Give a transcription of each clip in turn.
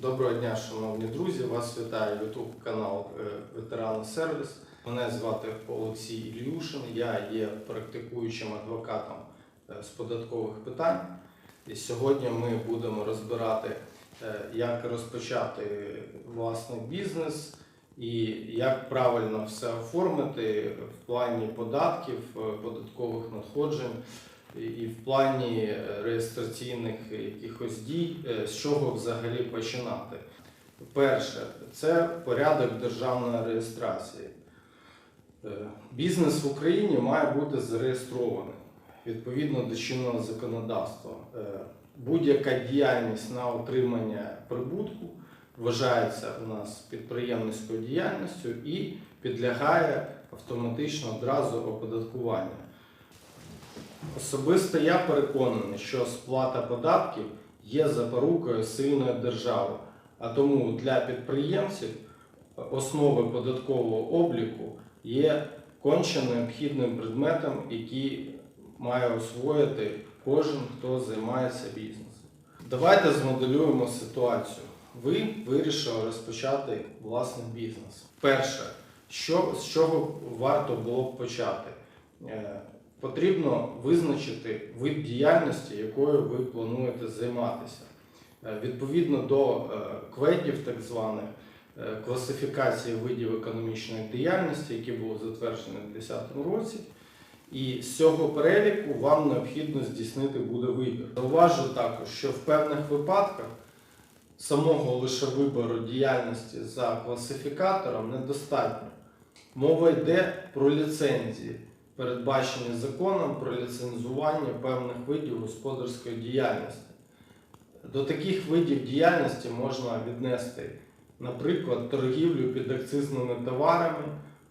Доброго дня, шановні друзі! Вас вітає YouTube канал е, Ветерани Сервіс. Мене звати Олексій Ільюшин. Я є практикуючим адвокатом е, з податкових питань. І сьогодні ми будемо розбирати, е, як розпочати власний бізнес і як правильно все оформити в плані податків, податкових надходжень і в плані е, реєстраційних якихось дій, е, з чого взагалі починати. Перше, це порядок державної реєстрації. Е, Бізнес в Україні має бути зареєстрований відповідно до чинного законодавства. Будь-яка діяльність на отримання прибутку вважається у нас підприємницькою діяльністю і підлягає автоматично одразу оподаткуванню. Особисто я переконаний, що сплата податків є запорукою сильної держави, а тому для підприємців основи податкового обліку є конче необхідним предметом, який має освоїти кожен, хто займається бізнесом. Давайте змоделюємо ситуацію. Ви вирішили розпочати власний бізнес. Перше, що, з чого варто було б почати? Потрібно визначити вид діяльності, якою ви плануєте займатися. Е, Відповідно до е, кведів, так званих е, класифікації видів економічної діяльності, які були затверджені у 2010 році. І з цього переліку вам необхідно здійснити буде вибір. Зауважу також, що в певних випадках самого лише вибору діяльності за класифікатором недостатньо. Мова йде про ліцензії, передбачені законом про ліцензування певних видів господарської діяльності. До таких видів діяльності можна віднести, наприклад, торгівлю підакцизними товарами,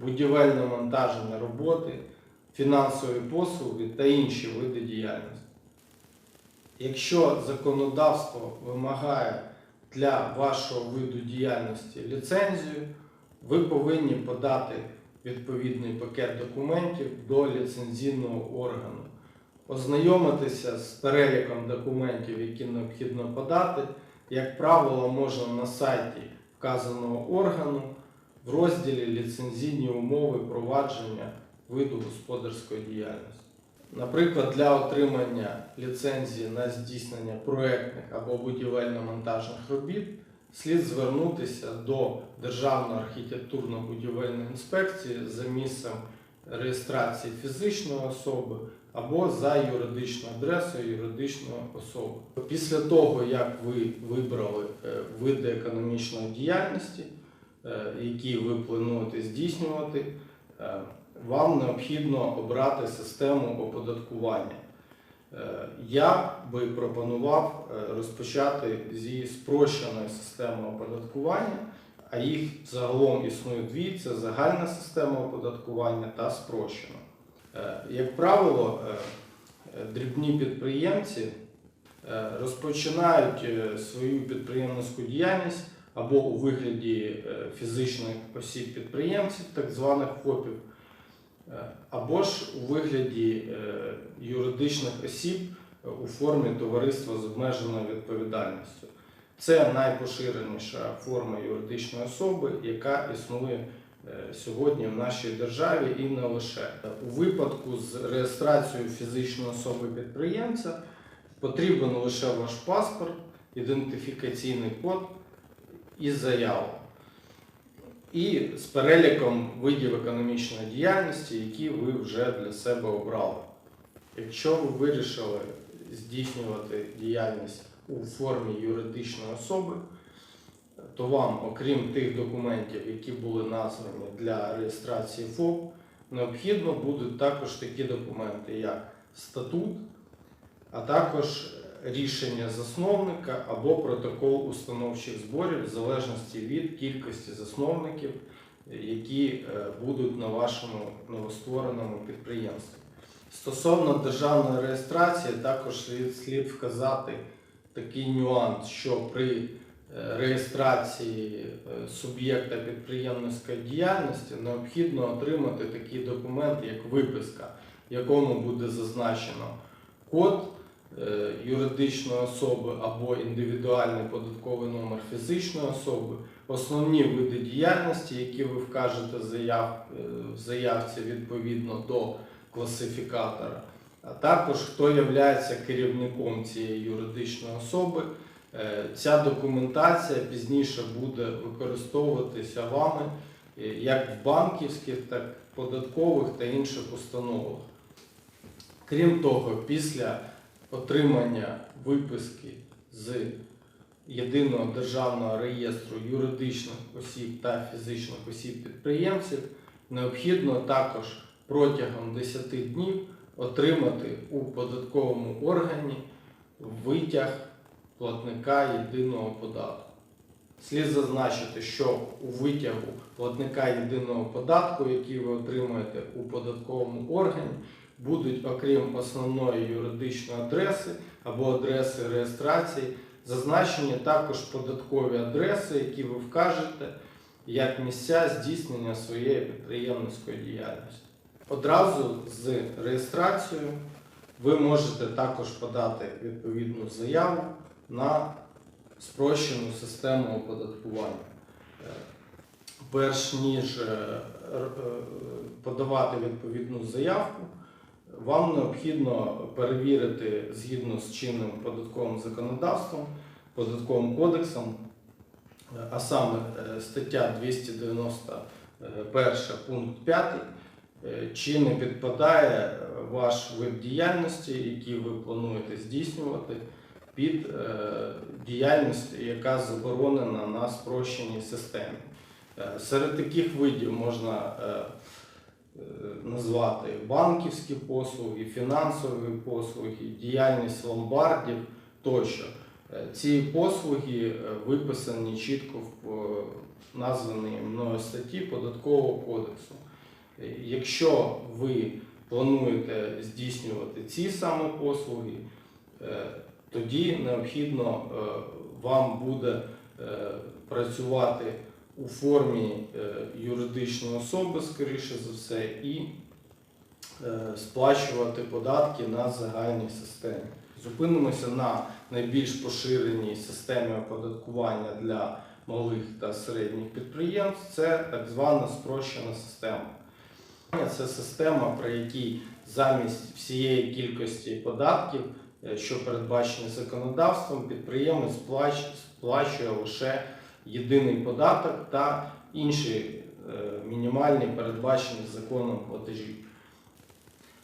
будівельно-монтажні роботи, фінансові послуги та інші види діяльності. Якщо законодавство вимагає для вашого виду діяльності ліцензію, ви повинні подати відповідний пакет документів до ліцензійного органу, ознайомитися з переліком документів, які необхідно подати, як правило, можна на сайті вказаного органу в розділі ліцензійні умови провадження виду господарської діяльності. Наприклад, для отримання ліцензії на здійснення проектних або будівельно-монтажних робіт слід звернутися до Державної архітектурно-будівельної інспекції за місцем реєстрації фізичної особи або за юридичною адресою юридичної особи. Після того, як ви вибрали е, види економічної діяльності, е, які ви плануєте здійснювати, е, вам необхідно обрати систему оподаткування. Е, Я би пропонував е, розпочати зі спрощеної системи оподаткування, а їх загалом існує дві: це загальна система оподаткування та спрощена. Е, Як правило, дрібні підприємці розпочинають свою підприємницьку діяльність або у вигляді фізичних осіб підприємців, так званих ФОПів, або ж у вигляді е, юридичних осіб е, у формі товариства з обмеженою відповідальністю. Це найпоширеніша форма юридичної особи, яка існує е, сьогодні в нашій державі і не лише. У випадку з реєстрацією фізичної особи підприємця потрібен лише ваш паспорт, ідентифікаційний код і заява. І з переліком видів економічної діяльності, які ви вже для себе обрали. Якщо ви вирішили здійснювати діяльність у формі юридичної особи, то вам, окрім тих документів, які були названі для реєстрації ФОП, необхідно будуть також такі документи, як статут, а також рішення засновника або протокол установчих зборів в залежності від кількості засновників, які е, будуть на вашому новоствореному підприємстві. Стосовно державної реєстрації, також слід, вказати такий нюанс, що при е, реєстрації е, суб'єкта підприємницької діяльності необхідно отримати такий документ, як виписка, в якому буде зазначено код юридичної особи або індивідуальний податковий номер фізичної особи, основні види діяльності, які ви вкажете заяв, е, в заявці відповідно до класифікатора, а також хто є керівником цієї юридичної особи. Е, Ця документація пізніше буде використовуватися вами е, як в банківських, так і податкових та інших установах. Крім того, після отримання виписки з єдиного державного реєстру юридичних осіб та фізичних осіб підприємців необхідно також протягом 10 днів отримати у податковому органі витяг платника єдиного податку. Слід зазначити, що у витягу платника єдиного податку, який ви отримаєте у податковому органі, будуть, окрім основної юридичної адреси або адреси реєстрації, зазначені також податкові адреси, які ви вкажете як місця здійснення своєї підприємницької діяльності. Одразу з реєстрацією ви можете також подати відповідну заяву на спрощену систему оподаткування. Перш ніж е, е, подавати відповідну заявку, вам необхідно перевірити згідно з чинним податковим законодавством, податковим кодексом, а саме е, стаття 291 пункт 5, е, чи не підпадає ваш вид діяльності, який ви плануєте здійснювати, під е, діяльність, яка заборонена на спрощеній системі. Серед таких видів можна назвати банківські послуги, фінансові послуги, діяльність ломбардів тощо. Е, Ці послуги е, виписані чітко в е, названій мною статті Податкового кодексу. Е, Якщо ви плануєте здійснювати ці саме послуги, е, тоді необхідно е, вам буде е, працювати у формі е, юридичної особи, скоріше за все, і е, сплачувати податки на загальній системі. Зупинимося на найбільш поширеній системі оподаткування для малих та середніх підприємств. Це так звана спрощена система. Це система, при якій замість всієї кількості податків, е, що передбачені законодавством, підприємець сплачує лише єдиний податок та інші е, мінімальні передбачені законом платежі.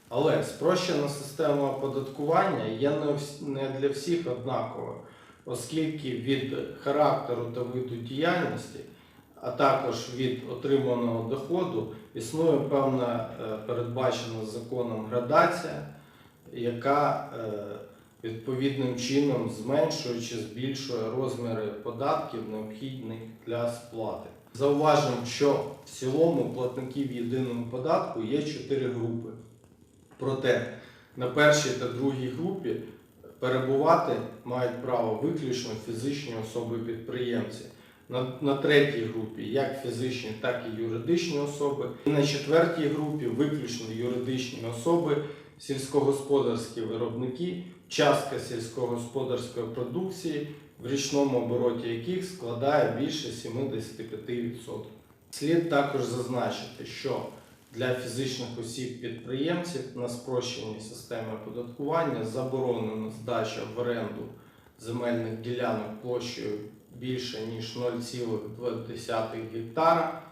Але спрощена система оподаткування є не для всіх однакова, оскільки від характеру та виду діяльності, а також від отриманого доходу, існує певна е, передбачена законом градація, яка е, відповідним чином зменшує чи збільшує розміри податків, необхідних для сплати. Зауважимо, що в цілому платників єдиного податку є чотири групи. Проте на першій та другій групі перебувати мають право виключно фізичні особи-підприємці. На, на третій групі як фізичні, так і юридичні особи. І на четвертій групі виключно юридичні особи, сільськогосподарські виробники, частка сільськогосподарської продукції, в річному обороті яких складає більше 75%. Слід також зазначити, що для фізичних осіб-підприємців на спрощеній системі оподаткування заборонена здача в оренду земельних ділянок площею більше ніж 0,2 гектара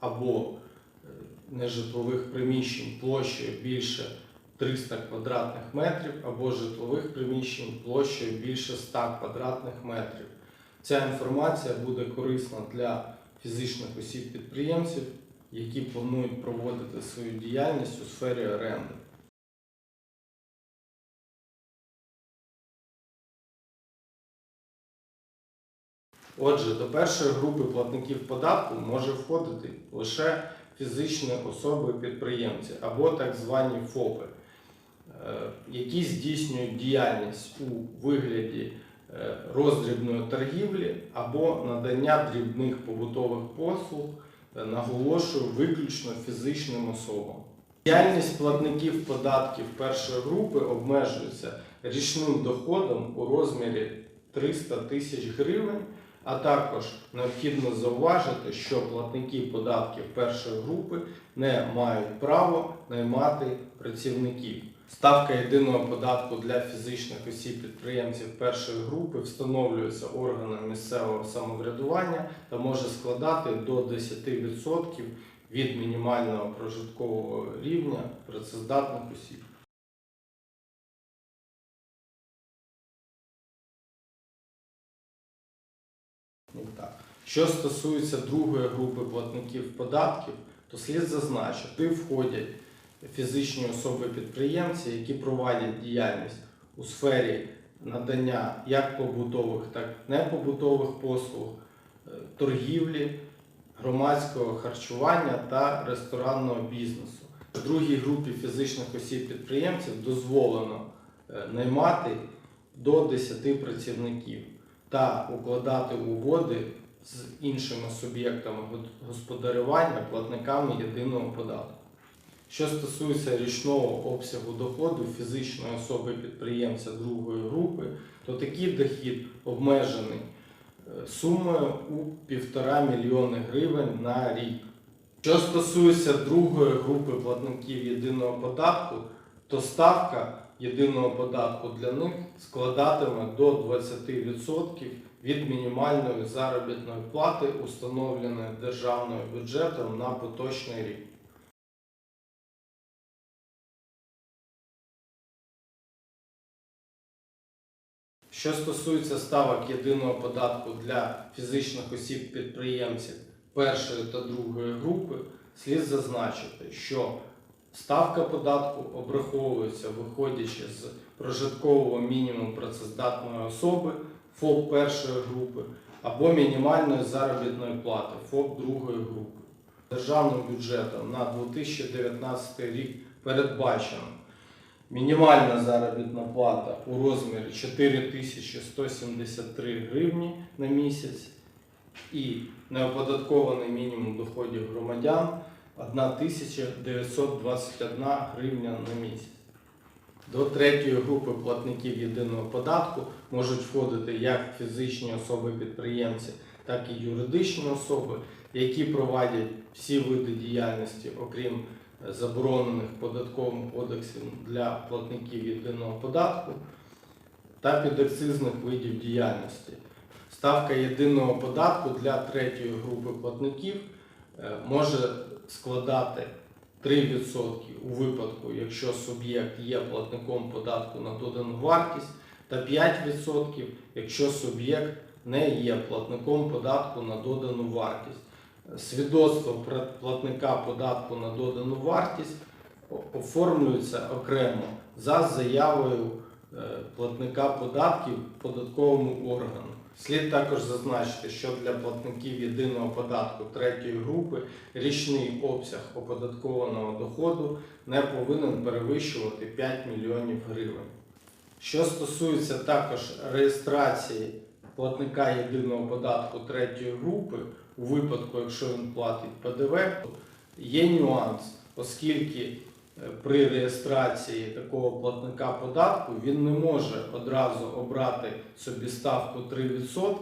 або е, нежитлових приміщень площею більше 300 квадратних метрів або житлових приміщень площею більше 100 квадратних метрів. Ця інформація буде корисна для фізичних осіб-підприємців, які планують проводити свою діяльність у сфері оренди. Отже, до першої групи платників податку може входити лише фізичні особи-підприємці або так звані ФОПи, які здійснюють діяльність у вигляді е, роздрібної торгівлі або надання дрібних побутових послуг, е, наголошую, виключно фізичним особам. Діяльність платників податків першої групи обмежується річним доходом у розмірі 300 тисяч гривень, а також необхідно зауважити, що платники податків першої групи не мають права наймати працівників. Ставка єдиного податку для фізичних осіб підприємців першої групи встановлюється органом місцевого самоврядування та може складати до 10% від мінімального прожиткового рівня працездатних осіб. Що стосується другої групи платників податків, то слід зазначити, входять фізичні особи-підприємці, які проводять діяльність у сфері надання як побутових, так і непобутових послуг, е, торгівлі, громадського харчування та ресторанного бізнесу. Другій групі фізичних осіб-підприємців дозволено е, наймати до 10 працівників та укладати угоди з іншими суб'єктами господарювання платниками єдиного податку. Що стосується річного обсягу доходу фізичної особи підприємця другої групи, то такий дохід обмежений е, сумою у півтора мільйони гривень на рік. Що стосується другої групи платників єдиного податку, то ставка єдиного податку для них складатиме до 20% від мінімальної заробітної плати, установленої державним бюджетом на поточний рік. Що стосується ставок єдиного податку для фізичних осіб підприємців першої та другої групи, слід зазначити, що ставка податку обраховується виходячи з прожиткового мінімуму працездатної особи ФОП першої групи або мінімальної заробітної плати ФОП другої групи. Державним бюджетом на 2019 рік передбачено Мінімальна заробітна плата у розмірі 4173 гривні на місяць і неоподаткований мінімум доходів громадян 1921 гривня на місяць. До третьої групи платників єдиного податку можуть входити як фізичні особи-підприємці, так і юридичні особи, які проводять всі види діяльності, окрім заборонених податковим кодексом для платників єдиного податку та підакцизних видів діяльності. Ставка єдиного податку для третьої групи платників е, може складати 3% у випадку, якщо суб'єкт є платником податку на додану вартість, та 5%, якщо суб'єкт не є платником податку на додану вартість свідоцтво платника податку на додану вартість оформлюється окремо за заявою е, платника податків податковому органу. Слід також зазначити, що для платників єдиного податку третьої групи річний обсяг оподаткованого доходу не повинен перевищувати 5 мільйонів гривень. Що стосується також реєстрації платника єдиного податку третьої групи, у випадку, якщо він платить ПДВ, є нюанс, оскільки е, при реєстрації такого платника податку він не може одразу обрати собі ставку 3%,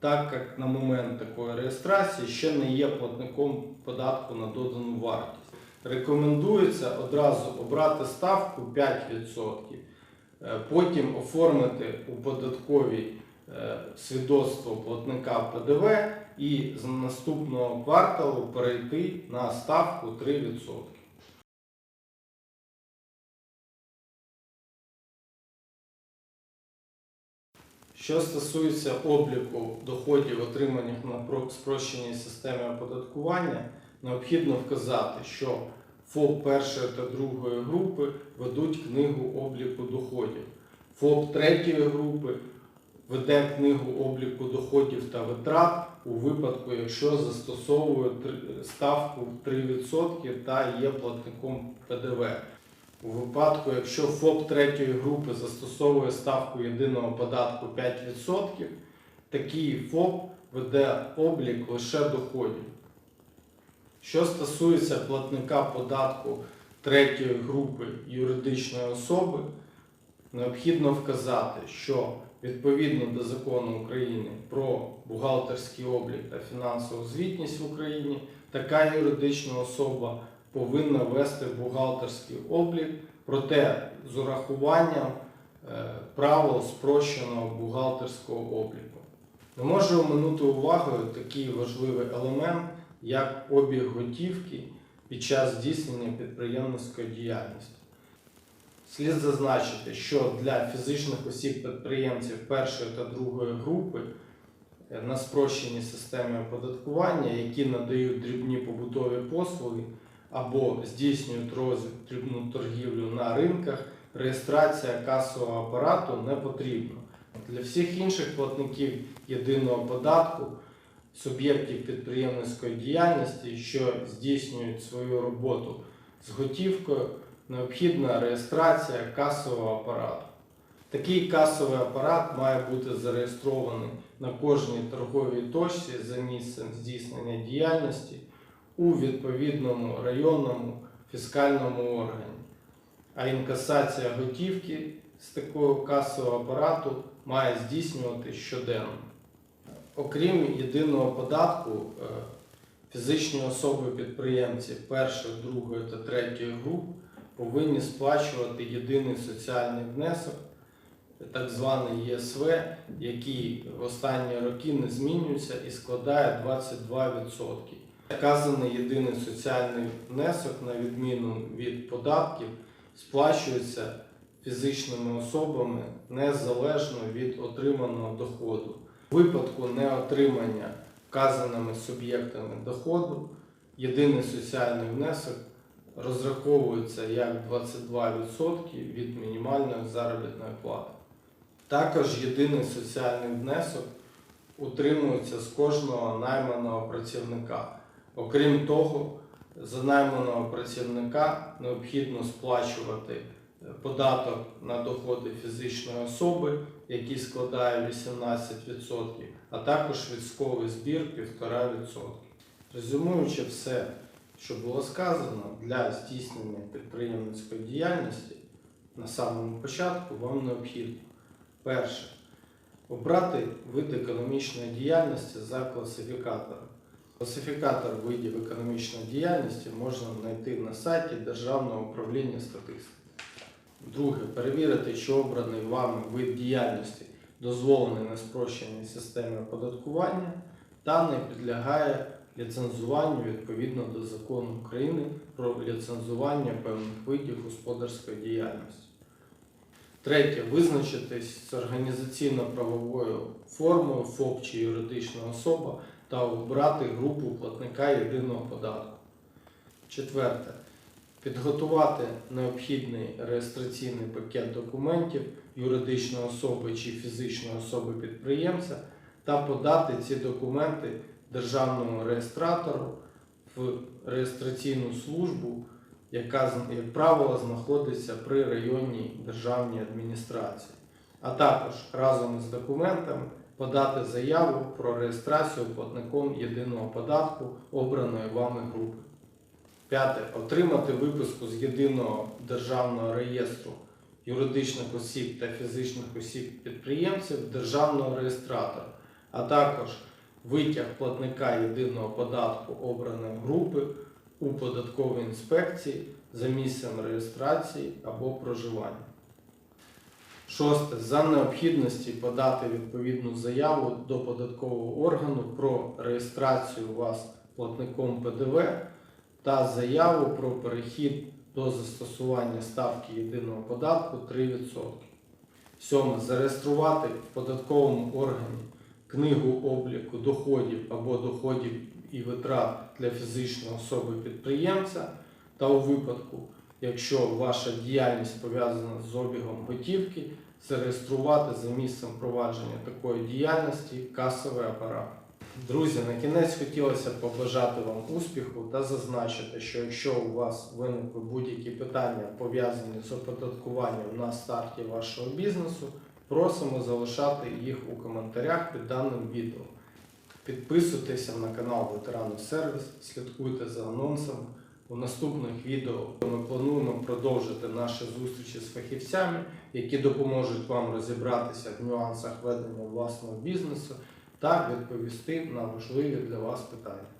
так як на момент такої реєстрації ще не є платником податку на додану вартість. Рекомендується одразу обрати ставку 5%, е, потім оформити у податковій е, свідоцтво платника ПДВ і з наступного кварталу перейти на ставку 3%. Що стосується обліку доходів, отриманих на про- спрощеній системі оподаткування, необхідно вказати, що ФОП першої та другої групи ведуть книгу обліку доходів. ФОП третьої групи веде книгу обліку доходів та витрат у випадку, якщо застосовує ставку 3% та є платником ПДВ. У випадку, якщо ФОП третьої групи застосовує ставку єдиного податку 5%, такий ФОП веде облік лише доходів. Що стосується платника податку третьої групи юридичної особи, необхідно вказати, що відповідно до закону України про бухгалтерський облік та фінансову звітність в Україні, така юридична особа повинна вести бухгалтерський облік, проте з урахуванням е, правил спрощеного бухгалтерського обліку. Не можу оминути увагою такий важливий елемент, як обіг готівки під час здійснення підприємницької діяльності. Слід зазначити, що для фізичних осіб-підприємців першої та другої групи е, на спрощеній системі оподаткування, які надають дрібні побутові послуги або здійснюють роздрібну торгівлю на ринках, реєстрація касового апарату не потрібна. Для всіх інших платників єдиного податку, суб'єктів підприємницької діяльності, що здійснюють свою роботу з готівкою, необхідна реєстрація касового апарату. Такий касовий апарат має бути зареєстрований на кожній торговій точці за місцем здійснення діяльності у відповідному районному фіскальному органі. А інкасація готівки з такого касового апарату має здійснювати щоденно. Окрім єдиного податку, е, фізичні особи-підприємці першої, другої та третьої груп повинні сплачувати єдиний соціальний внесок, так званий ЄСВ, який в останні роки не змінюється і складає 22%. Вказаний єдиний соціальний внесок, на відміну від податків, сплачується фізичними особами незалежно від отриманого доходу. У випадку неотримання вказаними суб'єктами доходу єдиний соціальний внесок розраховується як 22% від мінімальної заробітної плати. Також єдиний соціальний внесок утримується з кожного найманого працівника. Окрім того, за найманого працівника необхідно сплачувати е, податок на доходи фізичної особи, який складає 18%, а також військовий збір 1,5%. Резюмуючи все, що було сказано, для здійснення підприємницької діяльності на самому початку вам необхідно перше обрати вид економічної діяльності за класифікатором. Класифікатор видів економічної діяльності можна знайти на сайті Державного управління статистики. Друге, перевірити, чи обраний вами вид діяльності дозволений на спрощеній системі оподаткування та не підлягає ліцензуванню відповідно до закону України про ліцензування певних видів господарської діяльності. Третє. Визначитись з організаційно-правовою формою ФОП чи юридична особа та обрати групу платника єдиного податку. Четверте. Підготувати необхідний реєстраційний пакет документів юридичної особи чи фізичної особи підприємця та подати ці документи державному реєстратору в реєстраційну службу, яка, як правило, знаходиться при районній державній адміністрації, а також разом із документами подати заяву про реєстрацію платником єдиного податку обраної вами групи. П'яте. Отримати виписку з єдиного державного реєстру юридичних осіб та фізичних осіб підприємців державного реєстратора, а також витяг платника єдиного податку обраної групи у податковій інспекції за місцем реєстрації або проживання. Шосте. За необхідності подати відповідну заяву до податкового органу про реєстрацію вас платником ПДВ та заяву про перехід до застосування ставки єдиного податку 3%. Сьоме. Зареєструвати в податковому органі книгу обліку доходів або доходів і витрат для фізичної особи підприємця та у випадку, якщо ваша діяльність пов'язана з обігом готівки, зареєструвати за місцем провадження такої діяльності касовий апарат. Друзі, на кінець хотілося побажати вам успіху та зазначити, що якщо у вас виникли будь-які питання пов'язані з оподаткуванням на старті вашого бізнесу, просимо залишати їх у коментарях під даним відео. Підписуйтеся на канал Ветерану Сервіс, слідкуйте за анонсами У наступних відео ми плануємо продовжити наші зустрічі з фахівцями, які допоможуть вам розібратися в нюансах ведення власного бізнесу та відповісти на важливі для вас питання.